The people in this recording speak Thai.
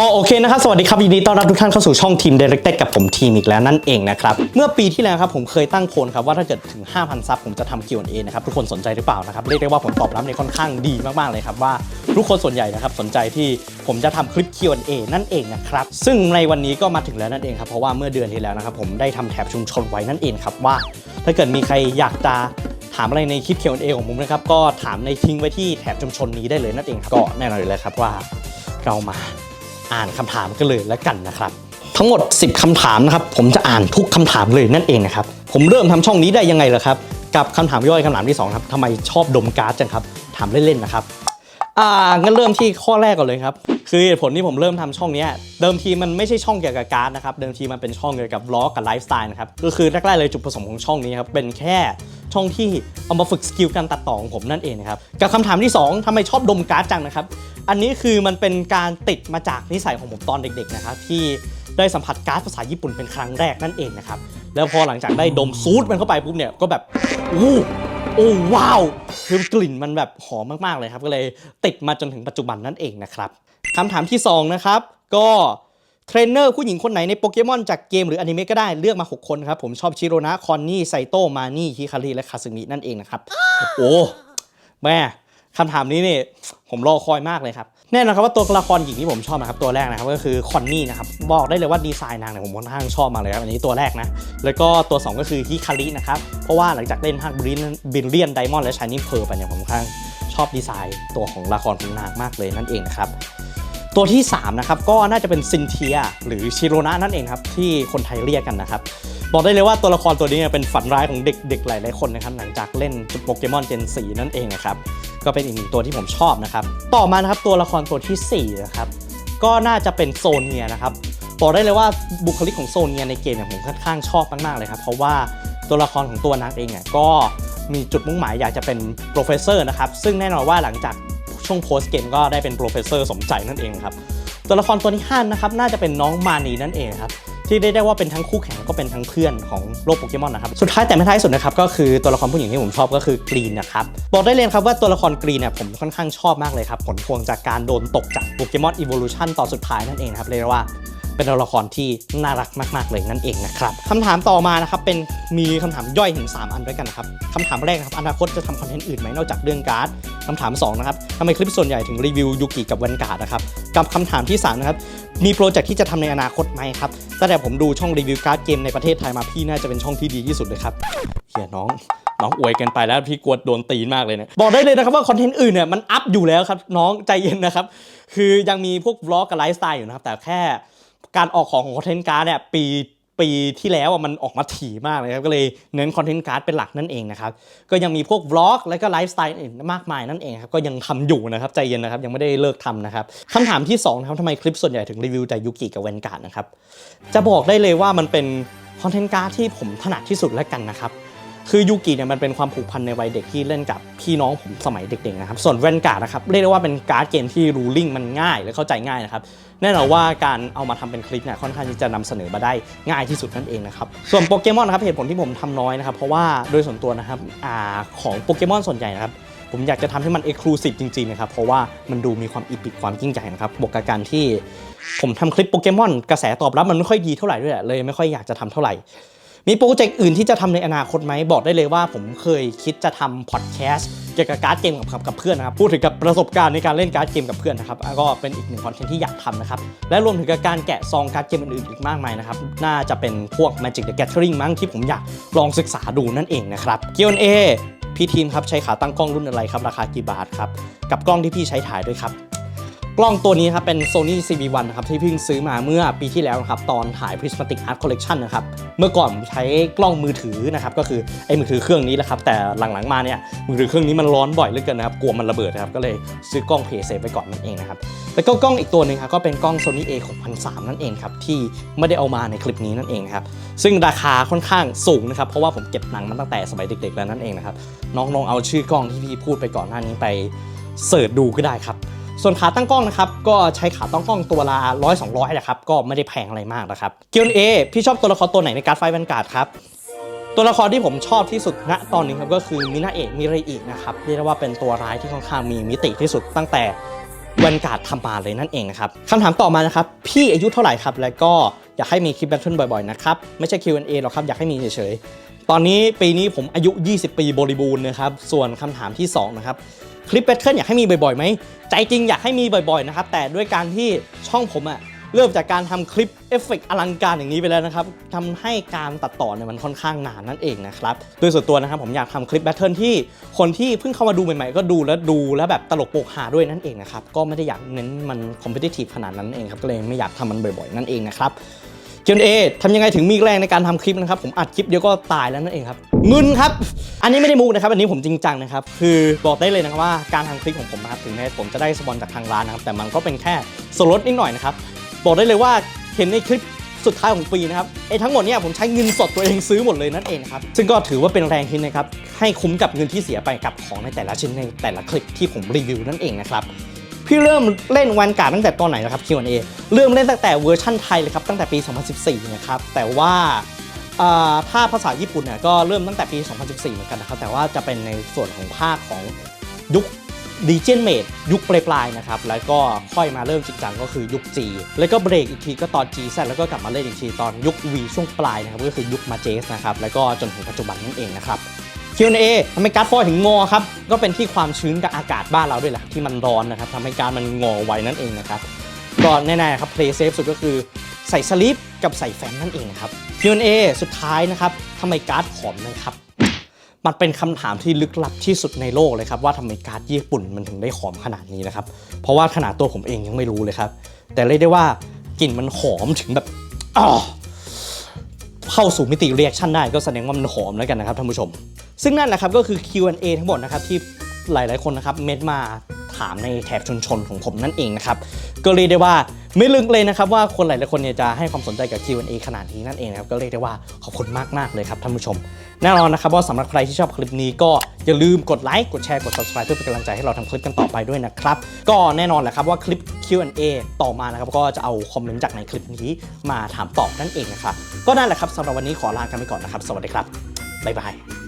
ก็โอเคนะครับ สวัสดีครับยินดีต้อนรับทุกท่านเข้าสู่ช่องทีม Directed กับผมทีมอีกแล้วนั่นเองนะครับ เมื่อปีที่แล้วครับผมเคยตั้งโพลครับว่าถ้าเกิดถึง 5,000 ซับผมจะทำ Q&A นะครับ ทุกคนสนใจหรือเปล่านะครับ เรียกได้ว่าผลตอบรับเนี่ยค่อนข้างดีมากๆเลยครับว่าทุกคนส่วนใหญ่นะครับสนใจที่ผมจะทำคลิป Q&A นั่นเองนะครับ ซึ่งในวันนี้ก็มาถึงแล้วนั่นเองครับเพราะว่าเมื่อเดือนที่แล้วนะครับผมได้ทำแถบชุมชนไว้นั่นเองครับว่า ถ้าเกิดมีใครอยากจะ ถามอะไรในคลิป Q&A ของผมนะครับ ก็ถามในทิ้งไว้ที่แถบชุมชนนี้ได้เลยนั่นเองครับก็แน่นอนอยู่แล้วครับว่า เรามา อ่านคำถามกันเลยแล้วกันนะครับ ทั้งหมด 10คำถามนะครับ ผมจะอ่านทุกคำถามเลยนั่นเองนะครับ ผมเริ่มทำช่องนี้ได้ยังไงล่ะครับ กับคำถามย่อยคำถามที่สองครับทำไมชอบดมก๊าซจังครับ ถามเล่นๆนะครับอ่างั้นเริ่มที่ข้อแรกก่อนเลยครับ คือเหตุผลที่ผมเริ่มทำช่องนี้เดิมทีมันไม่ใช่ช่องเกี่ยวกับการ์ดนะครับ เดิมทีมันเป็นช่องเกี่ยวกับล็อกกับไลฟ์สไตล์นะครับ ก็คือแรกๆเลยจุดประสงค์ของช่องนี้ครับ เป็นแค่ช่องที่เอามาฝึกสกิลการตัดต่อของผมนั่นเองนะครับ กับคำถามที่ 2ทำไมชอบดมการ์ดจังนะครับ อันนี้คือมันเป็นการติดมาจากนิสัยของผมตอนเด็กๆนะครับที่ได้สัมผัสการ์ดภาษาญี่ปุ่นเป็นครั้งแรกนั่นเองนะครับแล้วพอหลังจากได้ดมซูดมันเข้าไปปุ๊บเนี่ยก็แบบอู้โอ้ว้าวคือกลิ่นมันแบบหอมมากๆเลยครับ ก็เลยติดมาจนถึงปัจจุบันนั่นเองนะครับคำถามที่ 2 นะครับ ก็เทรนเนอร์ผู้หญิงคนไหนในโปเกมอนจากเกมหรืออนิเมะก็ได้เลือกมา 6 คนครับ ผมชอบชิโรนะ คอนนี่ ไซโตมานี่ฮิคาริและคาซึมินั่นเองนะครับ โอ้ แม่คำถามนี้เนี่ย ผมรอคอยมากเลยครับแน่นอนครับว่าตัวละครหญิงที่ผมชอบนะครับตัวแรกนะครับก็คือคอนนี่นะครับบอกได้เลยว่าดีไซน์นางเนี่ยผมค่อนข้างชอบมากเลยครับอันนี้ตัวแรกนะแล้วก็ตัว 2 ก็คือฮิคารินะครับเพราะว่าหลังจากเล่นภาคบิลเลียนไดมอนด์และชายนิเพอร์ไปเนี่ยผมค่อนข้างชอบดีไซน์ตัวของละครของนางมากเลยนั่นเองนะครับตัวที่3นะครับก็น่าจะเป็นซินเทียหรือชิโรนะนั่นเองครับที่คนไทยเรียกกันนะครับบอกได้เลยว่าตัวละครตัวนี้เนี่ยเป็นฝันร้ายของเด็กๆหลายๆคนนะครับหลังจากเล่นโปเกมอนเจนสีนั่นเองนะครับ ก็เป็นอีกหนึ่งตัวที่ผมชอบนะครับ ต่อมานะครับตัวละครตัวทีสี่4นะครับก็น่าจะเป็นโซเนียนะครับบอกได้เลยว่าบุคลิกของโซเนียในเกมเนี่ยผมค่อนข้างชอบมากๆเลยครับเพราะว่าตัวละครของตัวนางเองเนี่ยก็มีจุดมุ่งหมายอยากจะเป็นโปรเฟสเซอร์นะครับซึ่งแน่นอนว่าหลังจากช่วงโพสเกมก็ได้เป็นโปรเฟสเซอร์สมใจนั่นเองครับตัวละครตัวที่ห้านะครับน่าจะเป็นน้องมานีนั่นเองครับ ที่ได้ได้ว่าเป็นทั้งคู่แข่งก็เป็นทั้งเพื่อนของโลกโปเกมอนนะครับ สุดท้ายแต่ไม่ท้ายสุดนะครับก็คือตัวละครผู้หญิงที่ผมชอบก็คือกรีนนะครับบอกได้เลยครับว่าตัวละครกรีนเนี่ยผมค่อนข้างชอบมากเลยครับผลพวงจากการโดนตกจากโปเกมอนอีโวลูชันตอนสุดท้ายนั่นเองครับเรียกว่าเป็นตัวละครที่น่ารักมากๆเลยนั่นเองนะครับคำถามต่อมานะครับเป็นมีคำถามย่อยถึง 3 อันด้วยกันนะครับคำถามแรกครับอนาคตจะทำคอนเทนต์อื่นไหมนอกจากเรื่องการ์ด คำถาม 2 นะครับทำไมคลิปส่วนใหญ่ถึงรีวิวยูกิกับวันการ์ดนะครับ กับคำถามที่ 3 นะครับ มีโปรเจกต์ที่จะทำในอนาคตไหมครับตั้งแต่ผมดูช่องรีวิวการ์ดเกมในประเทศไทยมาพี่น่าจะเป็นช่องที่ดีที่สุดเลยครับเฮียน้องน้องอวยกันไปแล้วพี่กลัวโดนตีนมากเลยเนี่ยบอกได้เลยนะครับว่าคอนเทนต์อื่นเนี่ยมันอัพอยู่แล้วครับน้องใจเย็นนะครับ คือยังมีพวกบล็อกกับไลฟ์สไตล์อยู่นะครับแต่แค่การออกของของคอนเทนต์การ์ดเนี่ยปี ปีที่แล้วอะมันออกมาถี่มากเลยครับ ก็เลยเน้นคอนเทนต์การ์ดเป็นหลักนั่นเองนะครับ ก็ยังมีพวกบล็อกและก็ไลฟ์สไตล์อื่นมากมายนั่นเองครับ ก็ยังทำอยู่นะครับ ใจเย็นนะครับ ยังไม่ได้เลิกทำนะครับคำถามที่2นะครับทำไมคลิปส่วนใหญ่ถึงรีวิวแต่ยุกิกับแวนการ์ดนะครับ จะบอกได้เลยว่ามันเป็นคอนเทนต์การ์ดที่ผมถนัดที่สุดแล้วกันนะครับ คือยูกิเนี่ยมันเป็นความผูกพันในวัยเด็กที่เล่นกับพี่น้องผมสมัยเด็กๆนะครับส่วนแวนการ์ดนะครับเรียกได้ว่าเป็นการ์ดเกมที่รูลิ่งมันง่ายและเข้าใจง่ายนะครับแน่นอนว่าการเอามาทำเป็นคลิปเนี่ยค่อนข้างที่จะนำเสนอมาได้ง่ายที่สุดนั่นเองนะครับส่วนโปเกมอนนะครับเหตุผลที่ผมทำน้อยนะครับเพราะว่าโดยส่วนตัวนะครับอ่าของโปเกมอนส่วนใหญ่นะครับผมอยากจะทำให้มันเอกลูซีฟจริงๆนะครับเพราะว่ามันดูมีความอิปิกความยิ่งใหญ่นะครับบวกกับการที่ผมทำคลิปโปเกมอนกระแสตอบรับมันไม่ค่อยดีเท่าไหร่ด้วยแหละเลยไม่ค่อยอยากจะทำเท่าไหร่ มีโปรเจกต์อื่นที่จะทำในอนาคตไหมบอกได้เลยว่า ผมเคยคิดจะทำพอดแคสต์เกี่ยวกับการ์ดเกมกับกับเพื่อนนะครับพูดถึงกับประสบการณ์ในการเล่นการ์ดเกมกับเพื่อนนะครับอะก็เป็นอีกหนึ่งคอนเทนต์ที่อยากทำนะครับและรวมถึงกับการแกะซองการ์ดเกมอื่นๆอีกมากมายนะครับน่าจะเป็นพวก Magic the Gathering มั้งที่ผมอยากลองศึกษาดูนั่นเองนะครับ Q&A พี่ทีมครับใช้ขาตั้งกล้องรุ่นอะไรครับราคากี่บาทครับกับกล้องที่พี่ใช้ถ่ายด้วยครับ กล้องตัวนี้ครับเป็น Sony CV1 นะครับที่เพิ่งซื้อมาเมื่อปีที่แล้วครับตอนถ่าย Prismatic Art Collection นะครับเมื่อก่อนใช้กล้องมือถือนะครับก็คือไอ้มือถือเครื่องนี้แหละครับแต่หลังๆมาเนี่ยมือถือเครื่องนี้มันร้อนบ่อยเหลือเกินนะครับกลัวมันระเบิดนะครับก็เลยซื้อกล้องเพย์เซฟไปก่อนนั่นเองนะครับแล้วก็กล้องอีกตัวหนึ่งครับก็เป็นกล้อง Sony A 6003นั่นเองครับที่ไม่ได้เอามาในคลิปนี้นั่นเองครับซึ่งราคาค่อนข้างสูงนะครับเพราะว่าผมเก็บหนังมันตั้งแต่สมัยเด็ก ๆ แล้วนั่นเองนะครับน้องลองเอาชื่อกล้องที่พี่พูดไปก่อนหน้านี้ไปเสิร์ชดูก็ได้ครับ ส่วนขาตั้งกล้องนะครับก็ใช้ขาตั้งกล้องตัวละร้อยสองร้อยนะครับก็ไม่ได้แพงอะไรมากนะครับกิลเอพี่ชอบตัวละครตัวไหนในการ์ดไฟแวนการ์ดครับตัวละครที่ผมชอบที่สุดณตอนนี้ครับก็คือมินาเอะมิเรอินะครับเรียกได้ว่าเป็นตัวร้ายที่ค่อนข้างมีมิติที่สุดตั้งแต่วันการ์ดทำมาเลยนั่นเองนะครับคำถามต่อมานะครับพี่อายุเท่าไหร่ครับ แล้วก็ อยากให้มีคลิปแบทเทิลบ่อยๆนะครับ ไม่ใช่ Q&A หรอกครับ อยากให้มีเฉยๆ ตอนนี้ปีนี้ผมอายุ 20 ปีบริบูรณ์นะครับ ส่วนคำถามที่ 2 นะครับ คลิปแบทเทิลอยากให้มีบ่อยๆไหม ใจจริงอยากให้มีบ่อยๆนะครับ แต่ด้วยการที่ช่องผมอะ เริ่มจากการทำคลิปเอฟเฟกต์อลังการอย่างนี้ไปแล้วนะครับทำให้การตัดต่อเนี่ยมันค่อนข้างนานนั่นเองนะครับโดยส่วนตัวนะครับผมอยากทำคลิปแบทเทิลที่คนที่เพิ่งเข้ามาดูใหม่ๆ ก็ดูแล้วดูแล้วแบบตลกโปกฮาด้วยนั่นเองนะครับก็ไม่ได้อยากเน้นมันคอมเพ t i ทีฟขนาดนั้นเองครับก็เลยไม่อยากทำมันบ่อยๆ นั่นเองนะครับ Q&A ทำยังไงถึงมีแรงในการทำคลิปนะครับ ผมอัดคลิปเดียวก็ตายแล้วนั่นเองครับเงินครับ อันนี้ไม่ได้มูนะครับ อันนี้ผมจริงจังนะครับ คือบอกได้เลยนะครับว่าการทำคลิปของผมนะครับถึงแม้ผมจะได้สปอนจากทางร้านนะครับ แต่มันก็เป็นแค่ส่วนลดนิดหน่อยนะครับ บอกได้เลยว่าเห็นในคลิปสุดท้ายของปีนะครับไอ้ทั้งหมดเนี่ยผมใช้เงินสดตัวเองซื้อหมดเลยนั่นเองครับซึ่งก็ถือว่าเป็นแรงคิดนะครับให้คุ้มกับเงินที่เสียไปกับของในแต่ละชิ้นในแต่ละคลิปที่ผมรีวิวนั่นเองนะครับพี่เริ่มเล่นวันการตั้งแต่ตอนไหนนะครับ Q&A เริ่มเล่นตั้งแต่เวอร์ชั่นไทยเลยครับตั้งแต่ปี 2014 นะครับแต่ว่าอ่าถ้าภาษาญี่ปุ่นเนี่ยก็เริ่มตั้งแต่ปี 2014 เหมือนกันนะครับแต่ว่าจะเป็นในส่วนของภาคของยุค ดีเจนเมดยุคปลายๆนะครับ แล้วก็ค่อยมาเริ่มจริงจังก็คือยุค G แล้วก็เบรกอีกทีก็ตอน G ซแล้วก็กลับมาเล่นอีกทีตอนยุค V ช่วงปลายนะครับ ก็คือยุคมาเจสนะครับ แล้วก็จนถึงปัจจุบันนั่นเองนะครับ Q&A ทำให้การ์ดฟอยล์ถึงงอครับ ก็เป็นที่ความชื้นกับอากาศบ้านเราด้วยแหละที่มันร้อนนะครับทำให้การ์ดมันงอไวนั่นเองนะครับก็แน่ๆครับ play safe สุดก็คือใส่สลิปกับใส่แฟนนั่นเองครับ Q&A สุดท้ายนะครับทำไมการ์ดผอมนะครับ มันเป็นคำถามที่ลึกลับที่สุดในโลกเลยครับว่าทำไมการ์ดญี่ปุ่นมันถึงได้หอมขนาดนี้นะครับ เพราะว่าขนาดตัวผมเองยังไม่รู้เลยครับ แต่เรียกได้ว่ากลิ่นมันหอมถึงแบบเข้าสู่มิติเรียกชั่นได้ก็แสดงว่ามันหอมแล้วกันนะครับท่านผู้ชม ซึ่งนั่นแหละครับก็คือ Q&A ทั้งหมดนะครับที่หลาย ๆ คนนะครับเม็ดมาถามในแถบชนชนของผมนั่นเองนะครับก็เรียกได้ว่า ไม่ลึกเลยนะครับว่าคนหลายๆคนเนี่ยจะให้ความสนใจกับ Q&A ขนาดนี้นั่นเองนะครับก็เรียกได้ว่าขอบคุณมากๆเลยครับท่านผู้ชม แน่นอนนะครับว่าสำหรับใครที่ชอบคลิปนี้ก็อย่าลืมกดไลค์กดแชร์กด subscribe เพื่อเป็นกำลังใจให้เราทำคลิปกันต่อไปด้วยนะครับก็แน่นอนแหละครับว่าคลิป Q&A ต่อมานะครับก็จะเอาคอมเมนต์จากในคลิปนี้มาถามตอบนั่นเองนะครับก็นั่นแหละครับสำหรับวันนี้ขอลากันไปก่อนนะครับ สวัสดีครับบ๊ายบาย